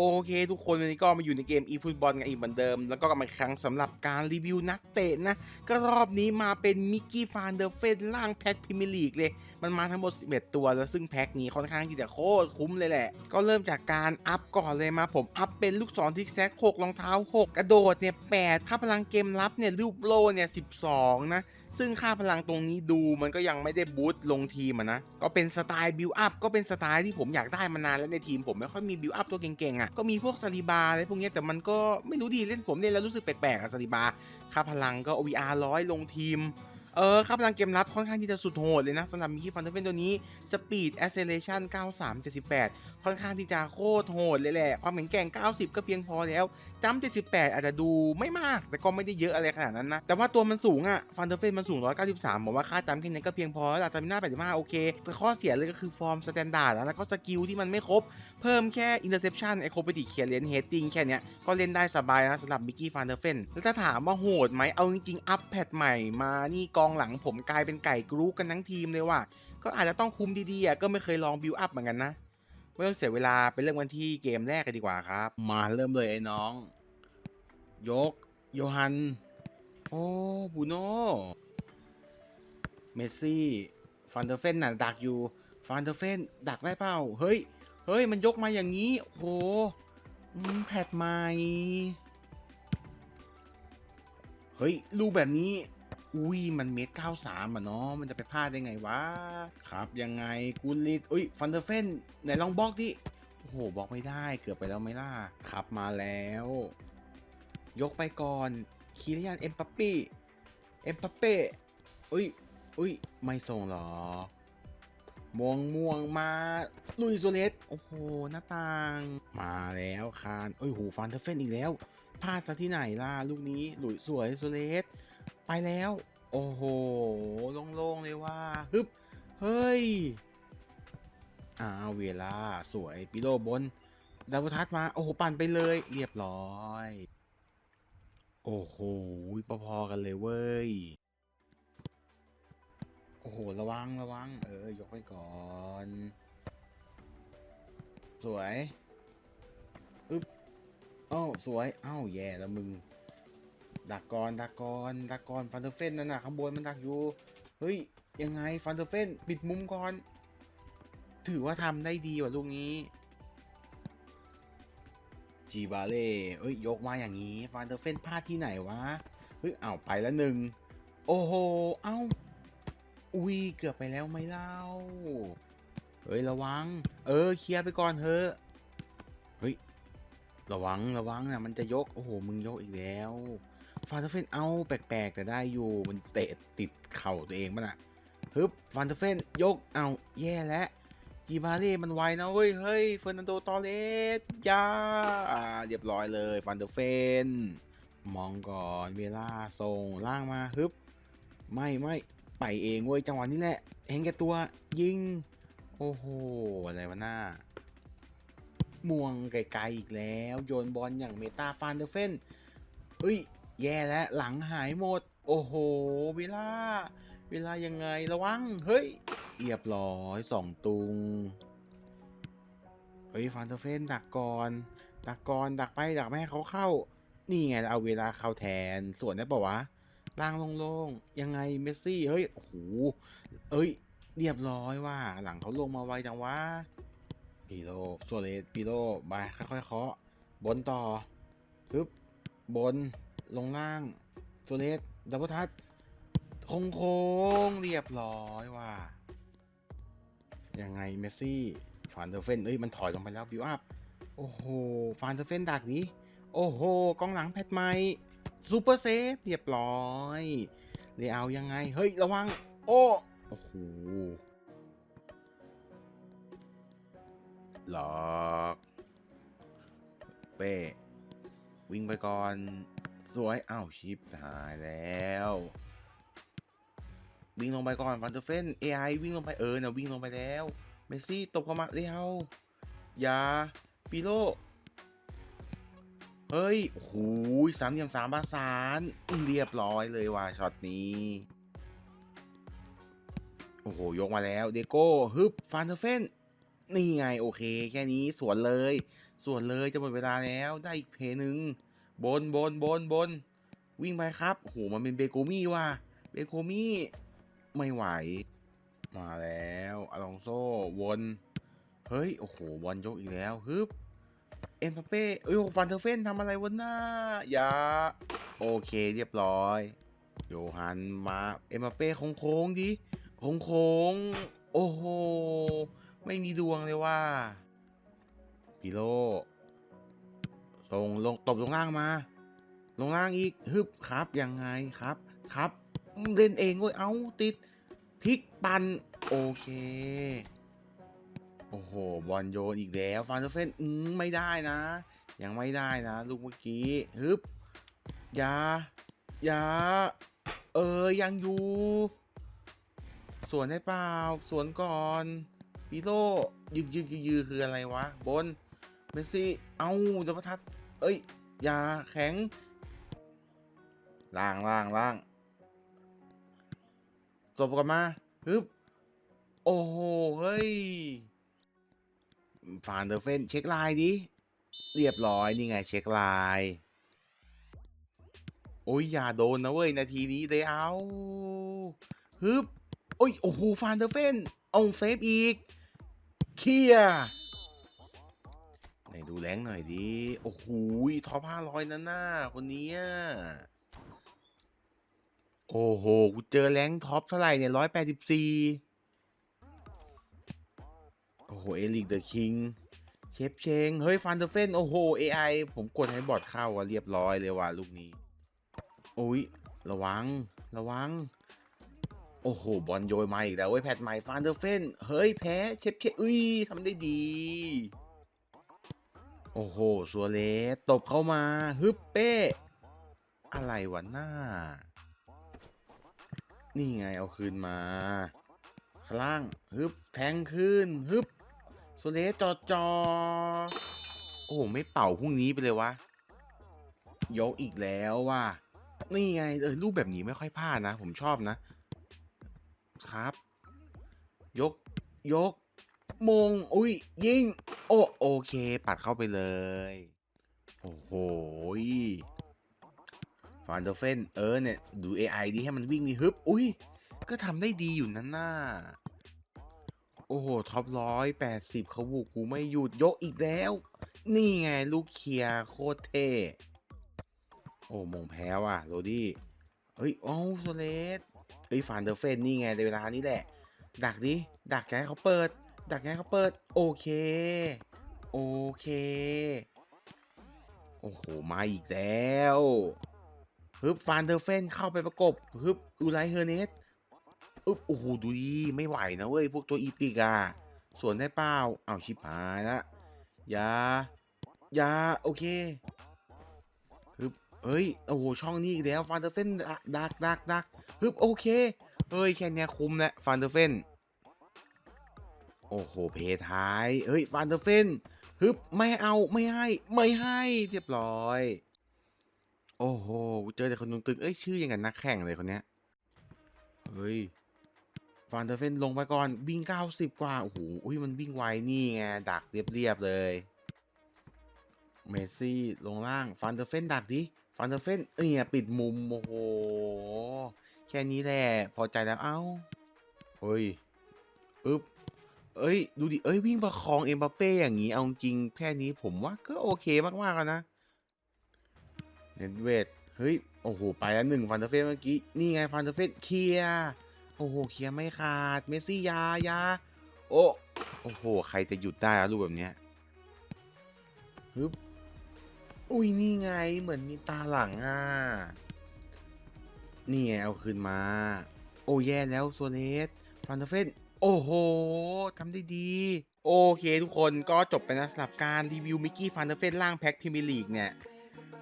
โอเคทุกคนวันนี้ก็มาอยู่ในเกม eFootball กันอีกเหมือนเดิม แล้วก็กลับมาครั้งสำหรับการรีวิวนักเตะนะ ก็รอบนี้มาเป็นมิกกี้ฟานเดอร์เฟนล่างแพ็คพิมียร์ลีกเลยมันมาทั้งหมด 11 ตัว แล้วซึ่งแพ็คนี้ค่อนข้างที่จะโคตรคุ้มเลยแหละ ก็เริ่มจากการอัพก่อนเลยมา ผมอัพเป็นลูกศรทิกแซก6รองเท้า 6 กระโดดเนี่ย8ค่าพลังเกมรับเนี่ยรูปโลเนี่ย12 นะ ซึ่งค่าพลังตรงนี้ดูมันก็ยังไม่ได้บูตลงทีมะนะ ก็เป็นสไตล์บิวอัพก็เป็นสไตล์ที่ผมอยากได้มานานแล้วในทีมผมไม่ค่อยมีบิวอัพตัวเก่งๆอะก็มีพวกซาลิบาอะไรพวกนี้แต่มันก็ไม่รู้ดีเล่นผมเล่นแล้วรู้สึกแปลกๆอะซาลิบาค่าพลังก็ OVR ร้อยลงทีม เออค่าพลังเกมรับค่อนข้างที่จะสุดโหดเลยนะสำหรับมิคิฟันเดอร์เฟนตัวนี้ Speed Acceleration 93 78 ค่อนข้างที่จะโคตรโหดเลยแหละ ความแข็งแกร่ง 90 ก็เพียงพอแล้วจัม78 อาจจะดูไม่มาก แต่ก็ไม่ได้เยอะอะไรขนาดนั้นนะ แต่ว่าตัวมันสูงอะฟันเดอร์เฟนมันสูง 193ผมว่าค่าจัมแค่นี้ก็เพียงพอแล้วล่ะจามิน่า85 โอเคแต่ข้อเสียเลยก็คือฟอร์มสแตนดาร์ดแล้วก็สกิลที่มันไม่ครบ เพิ่มแค่ interception acrobatic clearance heading แค่เนี้ยก็เล่นได้สบายนะสำหรับมิกกี้ฟานเดอร์เฟนแล้วถ้าถามว่าโหดไหมเอาจริงๆอัพแพทใหม่มานี่กององหลังผมกลายเป็นไก่กรุ๊กันทั้งทีมเลยว่ะ ก็อาจจะต้องคุมดีๆอะก็ไม่เคยลองบิวอัพเหมือนกันนะ ไม่ต้องเสียเวลาไปเริ่มกันที่เกมแรกกันดีกว่าครับ มาเริ่มเลยไอ้น้อง ยก โยฮัน โอ้บูโน่เมสซี่ฟันเดอร์เฟนน่ะดักอยู่ฟันเดอร์เฟนดักได้เปล่า เฮ้ย เฮ้ย มันยกมาอย่างนี้ โอ้โหแพทใหม่ เฮ้ย ลูกแบบนี้ อุ้ยมันเมตรเก้าสามอะเนาะมันจะไปพลาดได้ไงวะ ครับยังไงกูลิดอุ้ยฟันเดอร์เฟนไหนลองบล็อกดิโอ้โหบล็อกไม่ได้เกือบไปแล้วไม่ล่ะขับมาแล้ว ยกไปก่อนคีริยานเอ็มปัปปี้เอ็มปัปเป้อุ้ยอุ้ยไม่ส่งหรอม่วงม่วงมาลุยโซเลสโอ้โหหน้าต่าง มาแล้วคานเอ้ยหูฟันเทอร์เฟนอีกแล้วพลาดซะที่ไหนล่ะลูกนี้หลุยสวยโซเลส ไปแล้ว โอ้โหโล่งๆเลยว่าฮึบเฮ้ยอ้าเวลาสวยปิโลบน ดาวทัศมา โอ้โห ปั่นไปเลย เรียบร้อย โอ้โหพอๆกันเลยเว้ย โอ้โห ระวังระวัง เออ ยกไว้ก่อน สวย อึ๊บอ้าวสวย อ้าว แย่แล้วมึง ดักกอนดักกอนดักกอนฟันเดอร์เฟนนั่นน่ะข้างบนมันดักอยู่ เฮ้ย ยังไงฟันเดอร์เฟนปิดมุมก่อน ถือว่าทำได้ดีกว่าลูกนี้ จีบาเล่เอ้ย ยกมาอย่างนี้ฟันเดอร์เฟนพลาดที่ไหนวะ เฮ้ยเอาไปแล้วหนึ่ง โอ้โห เอ้า อุ้ย เกือบไปแล้วไหม่เล่า เฮ้ย ระวัง เออ เคลียร์ไปก่อนเถอะ เฮ้ย ระวัง ระวังนะมันจะยก โอ้โห มึงยกอีกแล้ว ฟานเทอร์เฟนเอาแปลกๆ แต่ได้อยู่มันเตะติดเข่าตัวเองมั้น่ะฮึบฟานเทอร์เฟนยกเอาแย่แล้วจีบาเล่มันไวนะเว้ยเฮ้ยเฟอร์นันโดตอเลสจ้าอ่าเรียบร้อยเลยฟันเดอร์เฟนมองก่อนเวลาส่งล่างมาฮึบไม่ไม่ไปเองเว้ยจังหวะนี้แหละเห็นแก่ตัวยิง โอ้โหอะไรวะหน้าม่วงไกลๆอีกแล้ว โยนบอลอย่างเมตาฟานเดอร์เฟนเอ้ย แย่แล้วหลังหายหมด โอ้โห เวลา เวลายังไงระวัง เฮ้ยเรียบร้อยสองตุง เฮ้ยฟานเดอร์เฟนดักก่อนดักก่อนดักไปดักไม่ให้เขาเข้า นี่ไงเอาเวลาเข้าแทน ส่วนได้ปะวะล่างโล่งๆ ยังไงเมสซี่ เฮ้ย โอ้โห เอ้ย เรียบร้อยว่า หลังเขาลงมาไวจังวะปีโลโซเลสปีโลบายค่อยๆเคาะบนต่อปึ๊บบน ลงล่างโซเลสดับเบิลทัชโค้งโค้งๆเรียบร้อยว่ายังไงเมสซี่ฟานเดอร์เฟนเอ้ยมันถอยลงไปแล้วบิวอัพโอ้โหฟานเดอร์เฟนดักนี้ โอ้โหกองหลังแพทไมซูเปอร์เซฟเรียบร้อยเลเอายังไง เฮ้ย ระวัง โอ้โอ้โหหลอก เป้ วิ่งไปก่อน สวยอ้าวชิปหายแล้ว วิ่งลงไปก่อนฟันเดอร์เฟน AI วิ่งลงไปเออเนี่ยวิ่งลงไปแล้วเมสซี่ตบเข้ามาเร็วอย่าปีโลเฮ้ยโอ้โหสามเหลี่ยมสามประสานเรียบร้อยเลยว่ะช็อตนี้โอ้โหยกมาแล้วเดโก้ฮึบฟานเทอร์เฟนนี่ไงโอเค แค่นี้สวนเลยส่วนเลยจะหมดเวลาแล้วได้อีกเพย์หนึ่ง บนบนบนบน วิ่งไปครับโหมันเป็นเบโกมี่ว่ะเบโกมี่ไม่ไหว มาแล้วอลองโซวนเฮ้ย โอ้โหบอลยกอีกแล้วฮึบเอ็มบัปเป้เอ้ยฟันเทอร์เฟนทำอะไรวะหน้าอย่าโอเคเรียบร้อยโยฮันมาเอ็มบัปเป้โค้งๆดิโค้งๆโอ้โห ไม่มีดวงเลยว่าปิโล ส่งลงตบลงล่างมา ลงล่างอีกฮึบครับยังไงครับครับเล่นเองเว้ยเอาติดพลิกปันโอเค โอ้โห บอลโยนอีกแล้วฟานเทอร์เฟนอืมไม่ได้นะ ยังไม่ได้นะ ลูกเมื่อกี้ฮึบอยาอยาเออยังอยู่สวนได้เปล่าสวนก่อนปิโลยึกยึกยือยือคืออะไรวะ บน เมสซี่ เอาเดยวประทัด เอ้ยอย่าแข็ง ล่างล่างล่างจบกันมาฮึบ โอ้โห เฮ้ย ฟานเดอร์เฟน เช็คลน์ดิ เรียบร้อย นี่ไงเช็คลน์โอ้ย อย่าโดนนะเว้ย นาทีนี้เลยเอาฮึบ โอ้ย โอ้โห ฟานเดอร์เฟน เอาเซฟอีก เคลียร์ ดูแรงหน่อยดิ โอ้โหท็อปห้าร้อยนั่นน่ะคนนี้โอ้โห กูเจอแรงท็อปเท่าไหร่เนี่ยร้อยแปดสิบสี่โอ้โห เอลิกเดอะคิง เชฟเชง เฮ้ย ฟันเดอร์เฟน โอ้โห AI ผมกดให้บอทเข้าอะเรียบร้อยเลยว่ะลูกนี้โอ้ย ระวัง ระวัง โอ้โห บอลโยนมาอีกแล้วเว้ย แพทใหม่ฟานเดอร์เฟน เฮ้ย แพ้ เชฟเชงอุ้ยทำได้ดี โอ้โหสัวเลสตบเข้ามาฮึบเป้ อะไรวะหน้า นี่ไงเอาคืนมาข้างล่างฮึบแทงขึ้นฮึบโซเลสจอจอ โอ้โห ไม่เป่าพรุ่งนี้ไปเลยวะ ยกอีกแล้วว่ะ นี่ไง เออรูปแบบนี้ไม่ค่อยพลาดนะ ผมชอบนะ ครับ ยก ยก มง อุ้ย ยิง โอโอเค ปัดเข้าไปเลย โอ้โหฟานเดอร์เฟนเออเนี่ย ดู AI ดีให้มันวิ่งนี่ฮึบ อุ้ย ก็ทำได้ดีอยู่นั่นน่าโอ้โห ท็อปร้อยแปดสิบเขาบุกกูไม่หยุดยกอีกแล้ว นี่ไงลูกเคียโคตรเท่โอ้มงแพ้ว่ะโรดี้เฮ้ยโอ้โซเลสเฮ้ยฟานเดอร์เฟนนี่ไงในเวลานี้แหละ ดักดิ ดักแกให้เขาเปิด ดักแกให้เขาเปิด โอเค โอเค โอ้โห มาอีกแล้วฮึบฟานเดอร์เฟนเข้าไปประกบฮึบอูไลเฮอร์เนสอึ๊บโอ้โหดูดีไม่ไหวนะเว้ย พวกตัวอีปิกอะส่วนได้เปล่าเอาวชิบหายละอย่าอย่าโอเคฮึบเฮ้ย โอ้โห ช่องนี้อีกแล้วฟานเดอร์เฟนดักดักดักฮึบโอเค เฮ้ย แค่นี้คุ้มแล้วฟานเดอร์เฟน โอ้โห เพท้าย เฮ้ยฟานเดอร์เฟนฮึบไม่เอาไม่ให้ ไม่ให้เรียบร้อย โอ้โหเจอแต่คนตึงๆเอ้ยชื่ออย่างกับนักแข่งเลยคนเนี้ยเฮ้ยฟานเดอร์เฟนลงไปก่อนวิ่ง90กว่า โอ้โหอุ้ยมันวิ่งไวนี่ไงดักเรียบๆเลยเมสซี่ลงล่างฟานเดอร์เฟนดักดิฟานเดอร์เฟนเอียปิดมุมโอ้โหแค่นี้แหละพอใจแล้วเอ้าเฮ้ยอึ๊บ เอ้ย ดูดิ เอ้ย วิ่งประคองเอ็มบัปเป้อย่างนี้ เอาจริงแค่นี้ผมว่าก็โอเคมากๆแล้วนะเนดเวดเฮ้ย โอ้โห ไปแล้วหนึ่งฟันเดอร์เฟนเมื่อกี้ นี่ไงฟันเดอร์เฟนเคลียร์โอ้โห เคลียร์ไม่ขาด เมสซี่ยายา โอ้โอ้โห ใครจะหยุดได้อะลูกแบบเนี้ยฮึบอุ้ย นี่ไง เหมือนมีตาหลังอะ นี่ไงเอาคืนมา โอ้แย่แล้วโซเลสฟันเดอร์เฟน โอ้โหทำได้ดี โอเคทุกคนก็จบไปนะสำหรับการรีวิวมิกกี้ฟันเดอร์เฟนล่างแพ็คพิมลีกเนี่ย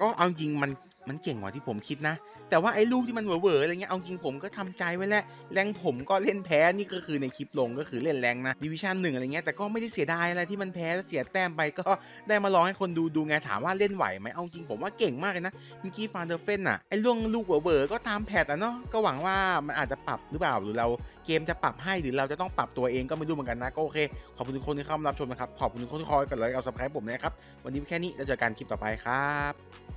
ก็เอาจริงมันมันเก่งกว่าที่ผมคิดนะ แต่ว่าไอ้ลูกที่มันเหวอๆอะไรเงี้ยเอาจริงผมก็ทำใจไว้แล้วแรงผมก็เล่นแพ้นี่ก็คือในคลิปลงก็คือเล่นแรงนะดิวิชั่นหนึ่งอะไรเงี้ยแต่ก็ไม่ได้เสียดายอะไรที่มันแพ้แล้วเสียแต้มไปก็ได้มาลองให้คนดูดูไงถามว่าเล่นไหวไหมเอาจริงผมว่าเก่งมากเลยนะมิกกี้ฟานเดอร์เฟนอะไอ้ล่วงลูกเหวอๆก็ตามแพทอะเนาะก็หวังว่ามันอาจจะปรับหรือเปล่าหรือเราเกมจะปรับให้หรือเราจะต้องปรับตัวเองก็ไม่รู้เหมือนกันนะก็โอเคขอบคุณทุกคนที่เข้ามารับชมนะครับขอบคุณทุกคนที่คอยกดไลค์เอาสับสไครป์ผมนะครับวันนี้แค่นี้แล้วเจอกันคลิปต่อไปครับ